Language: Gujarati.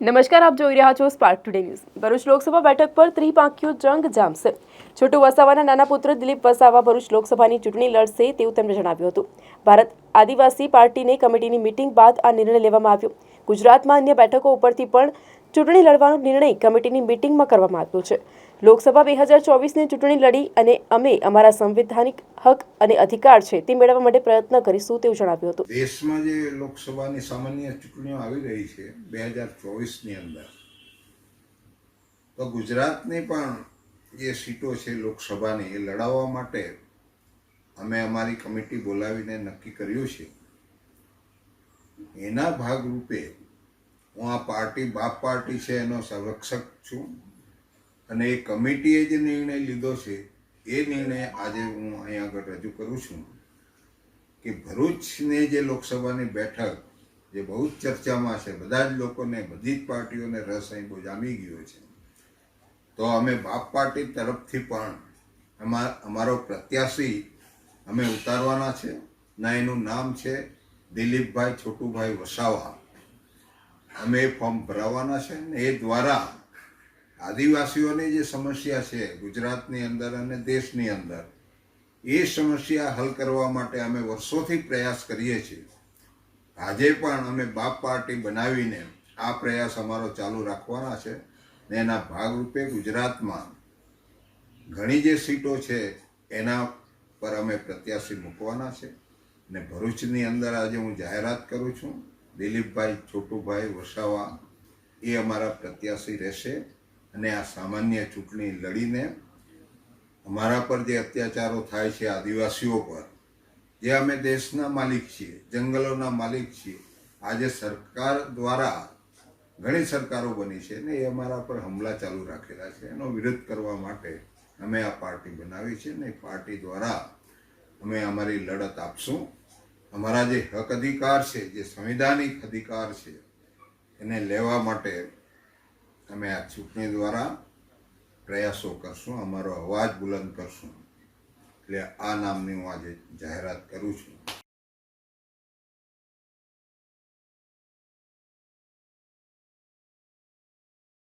નમસ્કાર, આપ જોઈ રહ્યા છો Spark Today News Bharuch Lok Sabha બેઠક પર ત્રિપાંખીઓ જંગ જામશે. છોટુ વસાવાના નાના પુત્ર દિલીપ વસાવા ભરૂચ લોકસભાની ચૂંટણી લડશે તેવું તેમણે જણાવ્યું હતું. ભારત આદિવાસી પાર્ટીની કમિટીની મિટિંગ બાદ આ નિર્ણય લેવામાં આવ્યો. ગુજરાતમાં અન્ય બેઠકો ઉપરથી પણ ચૂંટણી લડવાનો નિર્ણય કમિટીની મિટિંગમાં કરવામાં આવ્યો છે. લોકસભા બે હજાર ચોવીસની ચૂંટણી લડી અને અમે અમારા સંવિધાનિક હક અને અધિકાર છે તે મેળવવા માટે પ્રયત્ન કરીશું તેવું જણાવ્યું હતું. દેશમાં જે લોકસભાની સામાન્ય ચૂંટણીઓ આવી રહી છે બે હજાર ચોવીસની અંદર, તો ગુજરાતની પણ જે સીટો છે લોકસભાની એ લડાવવા માટે અમે અમારી કમિટી બોલાવીને નક્કી કર્યું છે. એના ભાગરૂપે હું આ પાર્ટી, બાપ પાર્ટી છે એનો સંરક્ષક છું અને એ કમિટીએ જે નિર્ણય લીધો છે, એ નિર્ણય આજે હું અહીંયા આગળ રજૂ કરું છું કે ભરૂચને જે લોકસભાની બેઠક, જે બહુ જ ચર્ચામાં છે, બધા જ લોકોને, બધી જ પાર્ટીઓને રસ અહીં બહુ જામી ગયો છે. તો અમે બાપ પાર્ટી તરફથી પણ અમા, અમારો પ્રત્યાશી અમે ઉતારવાના છે. ના એનું નામ છે દિલીપભાઈ છોટુભાઈ વસાવા. અમે ફોર્મ ભરાવવાના છે ને એ દ્વારા આદિવાસીઓની જે સમસ્યા છે ગુજરાતની અંદર અને દેશની અંદર, એ સમસ્યા હલ કરવા માટે અમે વર્ષોથી પ્રયાસ કરીએ છીએ. આજે પણ અમે બાપ પાર્ટી બનાવીને આ પ્રયાસ અમારો ચાલુ રાખવાના છે ને એના ભાગરૂપે ગુજરાતમાં ઘણી જે સીટો છે એના પર અમે પ્રત્યાશી મૂકવાના છે ને ભરૂચની અંદર આજે હું જાહેરાત કરું છું. દિલીપભાઈ, છોટુભાઈ, વસાવા, એ અમારા પ્રત્યાશી રહેશે. અને આ સામાન્ય ચૂંટણી લડીને અમારા પર જે અત્યાચારો થાય છે આદિવાસીઓ પર, જે અમે દેશના માલિક છીએ, જંગલોના માલિક છીએ, આજે સરકાર દ્વારા ઘણી સરકારો બની છે ને એ અમારા પર હમલા ચાલુ રાખેલા છે. એનો વિરોધ કરવા માટે અમે આ પાર્ટી બનાવી છે ને પાર્ટી દ્વારા અમે અમારી લડત આપશું. અમારા જે હક અધિકાર છે, જે સંવિધાનિક અધિકાર છે, એને લેવા માટે અમે આ ચૂંટણી દ્વારા પ્રયાસો કરશું, અમારો અવાજ બુલંદ કરશું. એટલે આ નામની હું આજે જાહેરાત કરું છું.